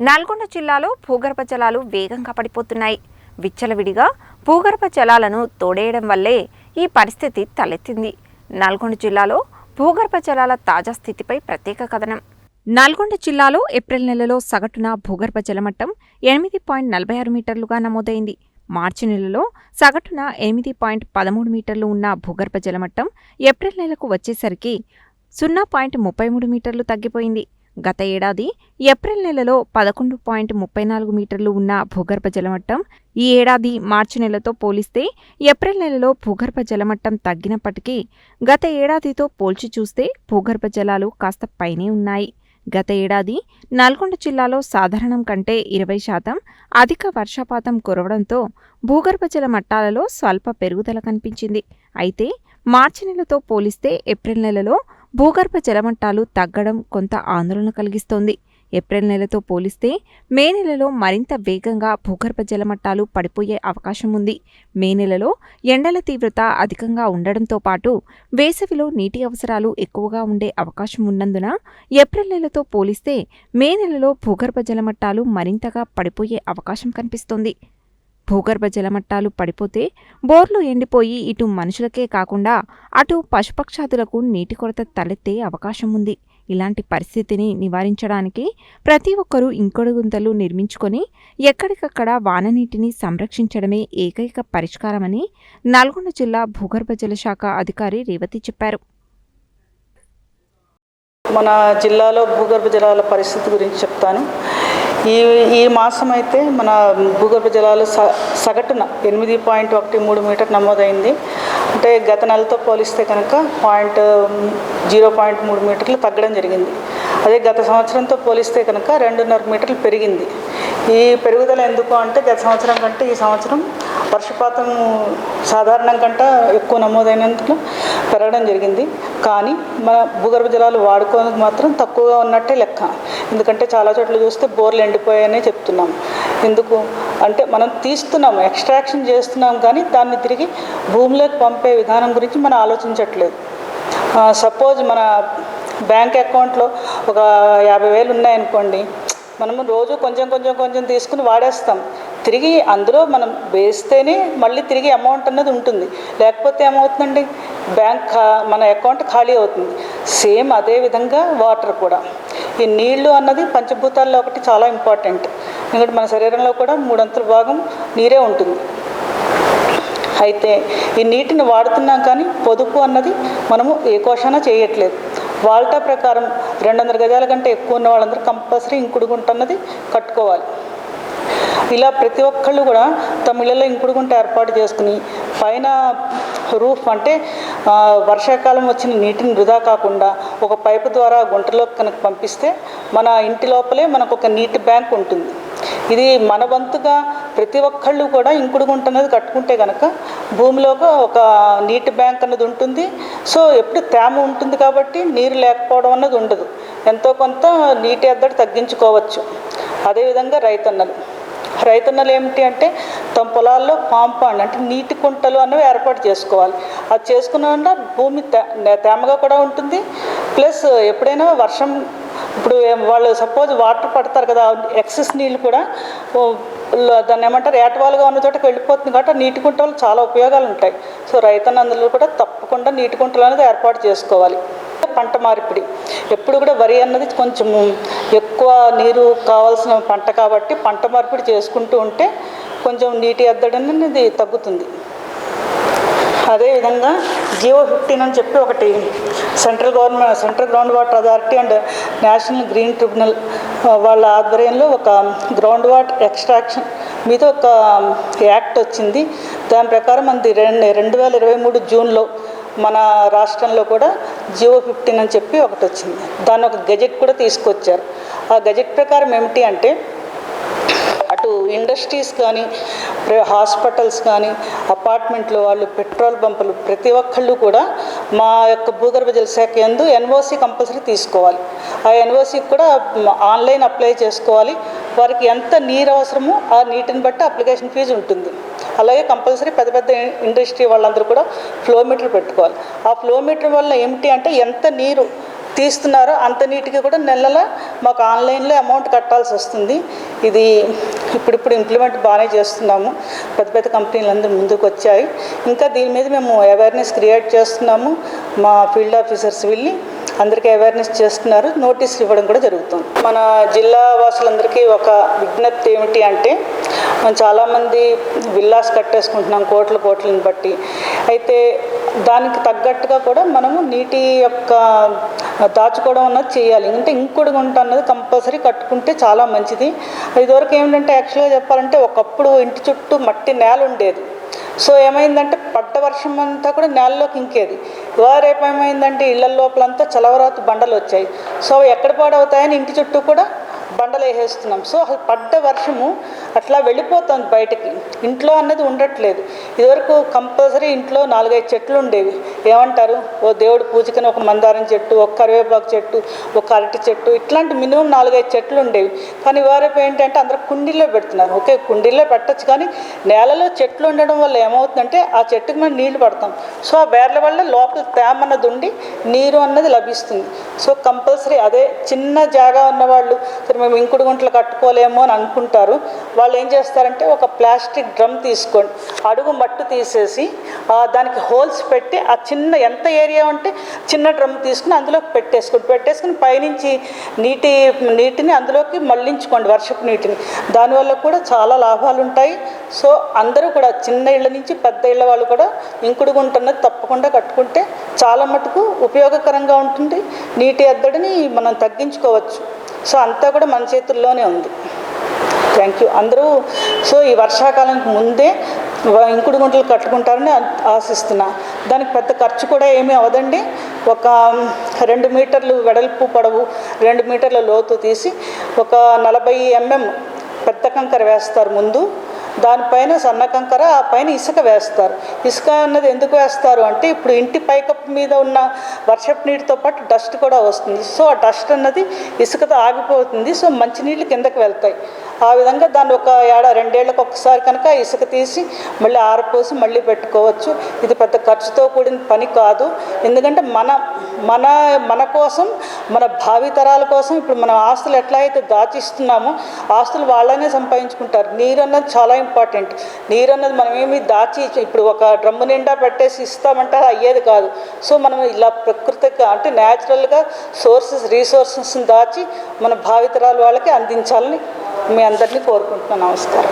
నల్గొండ జిల్లాలో భూగర్భ జలాలు వేగంగా పడిపోతున్నాయి. విచ్చలవిడిగా భూగర్భ జలాలను తోడేయడం వల్లే ఈ పరిస్థితి తలెత్తింది. నల్గొండ జిల్లాలో భూగర్భ జలాల తాజా స్థితిపై ప్రత్యేక కథనం. నల్గొండ జిల్లాలో ఏప్రిల్ నెలలో సగటున భూగర్భ జలమట్టం ఎనిమిది పాయింట్ నలభై ఆరు మీటర్లుగా నమోదైంది. మార్చి నెలలో సగటున ఎనిమిది పాయింట్ పదమూడు మీటర్లు ఉన్న భూగర్భ జలమట్టం ఏప్రిల్ నెలకు వచ్చేసరికి సున్నా పాయింట్ ముప్పై మూడు మీటర్లు తగ్గిపోయింది. గత ఏడాది ఏప్రిల్ నెలలో పదకొండు పాయింట్ ముప్పై నాలుగు మీటర్లు ఉన్న భూగర్భ జలమట్టం ఈ ఏడాది మార్చి నెలతో పోలిస్తే ఏప్రిల్ నెలలో భూగర్భ జలమట్టం తగ్గినప్పటికీ గత ఏడాదితో పోల్చి చూస్తే భూగర్భ జలాలు కాస్త పైనే ఉన్నాయి. గత ఏడాది నల్గొండ జిల్లాలో సాధారణం కంటే ఇరవై శాతం అధిక వర్షపాతం కురవడంతో భూగర్భ జల మట్టాలలో స్వల్ప పెరుగుదల కనిపించింది. అయితే మార్చి నెలతో పోలిస్తే ఏప్రిల్ నెలలో భూగర్భ జలమట్టాలు తగ్గడం కొంత ఆందోళన కలిగిస్తోంది. ఏప్రిల్ నెలతో పోలిస్తే మే నెలలో మరింత వేగంగా భూగర్భ జలమట్టాలు పడిపోయే అవకాశం ఉంది. మే నెలలో ఎండల తీవ్రత అధికంగా ఉండడంతో పాటు వేసవిలో నీటి అవసరాలు ఎక్కువగా ఉండే అవకాశం ఉన్నందున ఏప్రిల్ నెలతో పోలిస్తే మే నెలలో భూగర్భ జలమట్టాలు మరింతగా పడిపోయే అవకాశం కనిపిస్తోంది. భూగర్భ జలమట్టాలు పడిపోతే బోర్లు ఎండిపోయి ఇటు మనుషులకే కాకుండా అటు పశుపక్షాదులకు నీటి కొరత తలెత్తే అవకాశం ఉంది. ఇలాంటి పరిస్థితిని నివారించడానికి ప్రతి ఒక్కరూ ఇంకొడు గుంతలు నిర్మించుకొని ఎక్కడికక్కడ వాననీటిని సంరక్షించడమే ఏకైక పరిష్కారమని నల్గొండ జిల్లా భూగర్భ జలశాఖ అధికారి రేవతి చెప్పారు. మన జిల్లాలో భూగర్భ జలాల పరిస్థితి గురించి చెప్తాను. ఈ ఈ మాసం అయితే మన భూగర్భ జలాలు స సగటున ఎనిమిది పాయింట్ ఒకటి మూడు మీటర్ నమోదైంది. అంటే గత నెలతో పోలిస్తే కనుక పాయింట్ జీరో పాయింట్ మూడు మీటర్లు తగ్గడం జరిగింది. అదే గత సంవత్సరంతో పోలిస్తే కనుక రెండున్నర మీటర్లు పెరిగింది. ఈ పెరుగుదల ఎందుకు అంటే గత సంవత్సరం కంటే ఈ సంవత్సరం వర్షపాతం సాధారణం కంటే ఎక్కువ నమోదైనందుకు పెరగడం జరిగింది. కానీ మన భూగర్భ జలాలు వాడుకోవడానికి మాత్రం తక్కువగా ఉన్నట్టే లెక్క. ఎందుకంటే చాలా చోట్ల చూస్తే బోర్లు ఎండిపోయాయనే చెప్తున్నాం. ఎందుకు? అంటే మనం తీస్తున్నాం ఎక్స్ట్రాక్షన్ చేస్తున్నాం కానీ దాన్ని తిరిగి భూమిలోకి పంపే విధానం గురించి మనం ఆలోచించట్లేదు. సపోజ్ మన బ్యాంక్ అకౌంట్లో ఒక యాభై వేలు ఉన్నాయనుకోండి మనము రోజు కొంచెం కొంచెం కొంచెం తీసుకుని వాడేస్తాం. తిరిగి అందులో మనం వేస్తేనే మళ్ళీ తిరిగి అమౌంట్ అన్నది ఉంటుంది. లేకపోతే ఏమవుతుందండి? బ్యాంక్ ఖా- మన అకౌంట్ ఖాళీ అవుతుంది. సేమ్ అదే విధంగా వాటర్ కూడా. ఈ నీళ్ళు అన్నది పంచభూతాల్లో ఒకటి చాలా ఇంపార్టెంట్. ఎందుకంటే మన శరీరంలో కూడా మూడంతుల భాగం నీరే ఉంటుంది. అయితే ఈ నీటిని వాడుతున్నాం కానీ పొదుపు అన్నది మనము ఏ కోశాన చేయట్లేదు. వాల్టా ప్రకారం రెండు వందల గజాల కంటే ఎక్కువ ఉన్న వాళ్ళందరూ కంపల్సరీ ఇంకుడు గుంట అన్నది కట్టుకోవాలి. ఇలా ప్రతి ఒక్కళ్ళు కూడా తమ ఇళ్ళలో ఇంకుడు గుంట ఏర్పాటు చేసుకుని పైన రూఫ్ అంటే వర్షాకాలం వచ్చిన నీటిని వృధా కాకుండా ఒక పైపు ద్వారా గుంటలోకి కనుక పంపిస్తే మన ఇంటి లోపలే మనకు ఒక నీటి బ్యాంక్ ఉంటుంది. ఇది మన వంతుగా ప్రతి ఒక్కళ్ళు కూడా ఇంకుడు గుంట అనేది కట్టుకుంటే కనుక భూమిలోకి ఒక నీటి బ్యాంక్ అన్నది ఉంటుంది. సో ఎప్పుడు తేమ ఉంటుంది కాబట్టి నీరు లేకపోవడం అన్నది ఉండదు. ఎంతో కొంత నీటి ఎద్దడి తగ్గించుకోవచ్చు. అదేవిధంగా రైతన్నలు. రైతన్నలు ఏమిటి అంటే తమ పొలాల్లో కాంపౌండ్ అంటే నీటి కుంటలు అనేవి ఏర్పాటు చేసుకోవాలి. అది చేసుకున్న భూమి తే- తేమగా కూడా ఉంటుంది. ప్లస్ ఎప్పుడైనా వర్షం ఇప్పుడు వాళ్ళు సపోజ్ వాటర్ పడతారు కదా ఎక్సెస్ నీళ్ళు కూడా దాన్ని ఏమంటారు ఏటవాలుగా ఉన్న చోటకి వెళ్ళిపోతుంది కాబట్టి నీటి కుంటలు చాలా ఉపయోగాలు ఉంటాయి. సో రైతన్నందులో కూడా తప్పకుండా నీటి కుంటలు అనేది ఏర్పాటు చేసుకోవాలి. పంట మార్పిడి. ఎప్పుడు కూడా వరి అన్నది కొంచెం ఎక్కువ నీరు కావాల్సిన పంట కాబట్టి పంట మార్పిడి చేసుకుంటూ ఉంటే కొంచెం నీటి ఎద్దడి అనేది తగ్గుతుంది. అదేవిధంగా జియో ఫిఫ్టీన్ అని చెప్పి ఒకటి central government central ground water authority and national green tribunal వాళ్ళ ఆధ్వర్యంలో ఒక గ్రౌండ్ వాటర్ ఎక్స్ట్రాక్షన్ మీద ఒక యాక్ట్ వచ్చింది. దాని ప్రకారం మనది రెండు రెండు వేల ఇరవై మూడు జూన్లో మన రాష్ట్రంలో కూడా జియో ఫిఫ్టీన్ అని చెప్పి ఒకటి వచ్చింది. దాన్ని ఒక గెజెట్ కూడా తీసుకొచ్చారు. ఆ గెజెట్ ప్రకారం ఏమిటి అంటే అటు ఇండస్ట్రీస్ కానీ హాస్పిటల్స్ కానీ అపార్ట్మెంట్లో వాళ్ళు పెట్రోల్ పంపులు ప్రతి ఒక్కళ్ళు కూడా మా యొక్క భూగర్భ జల శాఖ ఎందు ఎన్ఓసి కంపల్సరీ తీసుకోవాలి. ఆ ఎన్ఓసికి కూడా ఆన్లైన్ అప్లై చేసుకోవాలి. వారికి ఎంత నీరు అవసరమో ఆ నీటిని బట్టి అప్లికేషన్ ఫీజు ఉంటుంది. అలాగే కంపల్సరీ పెద్ద పెద్ద ఇండస్ట్రీ వాళ్ళందరూ కూడా ఫ్లో మీటర్ పెట్టుకోవాలి. ఆ ఫ్లో మీటర్ వల్ల ఏమిటి అంటే ఎంత నీరు తీస్తున్నారో అంత నీటికి కూడా నెలల మాకు ఆన్లైన్లో అమౌంట్ కట్టాల్సి వస్తుంది. ఇది ఇప్పుడిప్పుడు ఇంప్లిమెంట్ బాగానే చేస్తున్నాము. పెద్ద పెద్ద కంపెనీలు అందరూ ముందుకు వచ్చాయి. ఇంకా దీని మీద మేము అవేర్నెస్ క్రియేట్ చేస్తున్నాము. మా ఫీల్డ్ ఆఫీసర్స్ వెళ్ళి అందరికీ అవేర్నెస్ చేస్తున్నారు. నోటీసులు ఇవ్వడం కూడా జరుగుతుంది. మన జిల్లా వాసులందరికీ ఒక విజ్ఞప్తి ఏమిటి అంటే మనం చాలామంది విల్లాస్ కట్టేసుకుంటున్నాం కోట్ల కోట్లను బట్టి. అయితే దానికి తగ్గట్టుగా కూడా మనము నీటి యొక్క దాచుకోవడం అన్నది చేయాలి. అంటే ఇంకుడు గుంట అన్నది కంపల్సరీ కట్టుకుంటే చాలా మంచిది. ఇదివరకు ఏంటంటే యాక్చువల్గా చెప్పాలంటే ఒకప్పుడు ఇంటి చుట్టూ మట్టి నేల ఉండేది. సో ఏమైందంటే పడ్డ వర్షం అంతా కూడా నేలలోకి ఇంకేది. వారేపు రేపు ఏమైందంటే ఇళ్ళ లోపలంతా చలవరాతు బండలు వచ్చాయి. సో ఎక్కడ పాడవుతాయని ఇంటి చుట్టూ కూడా బండలు వేసేస్తున్నాం సో అసలు పడ్డ వర్షము అట్లా వెళ్ళిపోతుంది బయటకి. ఇంట్లో అన్నది ఉండట్లేదు. ఇదివరకు కంపల్సరీ ఇంట్లో నాలుగైదు చెట్లు ఉండేవి. ఏమంటారు? ఓ దేవుడు పూజకని ఒక మందారం చెట్టు ఒక కరివేపాకు చెట్టు ఒక అరటి చెట్టు ఇట్లాంటి మినిమం నాలుగైదు చెట్లు ఉండేవి. కానీ వారేపు ఏంటంటే అందరూ కుండీల్లో పెడుతున్నారు. ఓకే కుండీల్లో పెట్టచ్చు కానీ నేలలో చెట్లు ఉండడం వల్ల ఏమవుతుందంటే ఆ చెట్టుకి మనం నీళ్ళు పడతాం. సో ఆ బేర్ల వల్ల లోపల తేమ అన్నది ఉండి నీరు అన్నది లభిస్తుంది. సో కంపల్సరీ అదే చిన్న జాగా ఉన్నవాళ్ళు సరే మేము ఇంకుడు గుంటలు కట్టుకోలేము అని అనుకుంటారు. వాళ్ళు ఏం చేస్తారంటే ఒక ప్లాస్టిక్ డ్రమ్ తీసుకోండి. అడుగు మట్టు తీసేసి దానికి హోల్స్ పెట్టి ఆ చిన్న ఎంత ఏరియా ఉంటే చిన్న డ్రమ్ తీసుకుని అందులోకి పెట్టేసుకోండి. పెట్టేసుకుని పైనుంచి నీటి నీటిని అందులోకి మళ్ళించుకోండి వర్షపు నీటిని. దానివల్ల కూడా చాలా లాభాలు ఉంటాయి. సో అందరూ కూడా చిన్న ఇళ్ళ నుంచి పెద్ద ఇళ్ళ వాళ్ళు కూడా ఇంకుడు తప్పకుండా కట్టుకుంటే చాలా మటుకు ఉపయోగకరంగా ఉంటుంది. నీటి ఎద్దడిని మనం తగ్గించుకోవచ్చు. సో అంతా కూడా మన చేతుల్లోనే ఉంది. థ్యాంక్ యూ అందరూ సో ఈ వర్షాకాలానికి ముందే ఇంకుడు గుంటలు కట్టుకుంటారని ఆశిస్తున్నా. దానికి పెద్ద ఖర్చు కూడా ఏమీ అవదండి ఒక రెండు మీటర్లు వెడల్పు పొడవు రెండు మీటర్ల లోతు తీసి ఒక నలభై ఎంఎం పెద్ద కంకర వేస్తారు ముందు. దానిపైన సన్న కంకర ఆ పైన ఇసుక వేస్తారు. ఇసుక అన్నది ఎందుకు వేస్తారు అంటే ఇప్పుడు ఇంటి పైకప్పు మీద ఉన్న వర్షపు నీటితో పాటు డస్ట్ కూడా వస్తుంది. సో ఆ డస్ట్ అన్నది ఇసుకతో ఆగిపోతుంది. సో మంచినీళ్ళు కిందకి వెళ్తాయి. ఆ విధంగా దాన్ని ఒక ఏడా రెండేళ్ళకు ఒకసారి కనుక ఇసుక తీసి మళ్ళీ ఆరపోసి మళ్ళీ పెట్టుకోవచ్చు. ఇది పెద్ద ఖర్చుతో కూడిన పని కాదు. ఎందుకంటే మన మన మన కోసం మన భావితరాల కోసం ఇప్పుడు మనం ఆస్తులు ఎట్లా అయితే దాచిస్తున్నామో ఆస్తులు వాళ్ళనే సంపాదించుకుంటారు. నీరు అన్నది చాలా ఇంపార్టెంట్. నీరు అన్నది మనం ఏమి దాచి ఇప్పుడు ఒక డ్రమ్ము నిండా పెట్టేసి ఇస్తామంటే అది అయ్యేది కాదు. సో మనం ఇలా ప్రకృతిగా అంటే న్యాచురల్గా సోర్సెస్ రీసోర్సెస్ని దాచి మన భావితరాల వాళ్ళకి అందించాలని మీ అందరినీ కోరుకుంటున్నాను. నమస్కారం.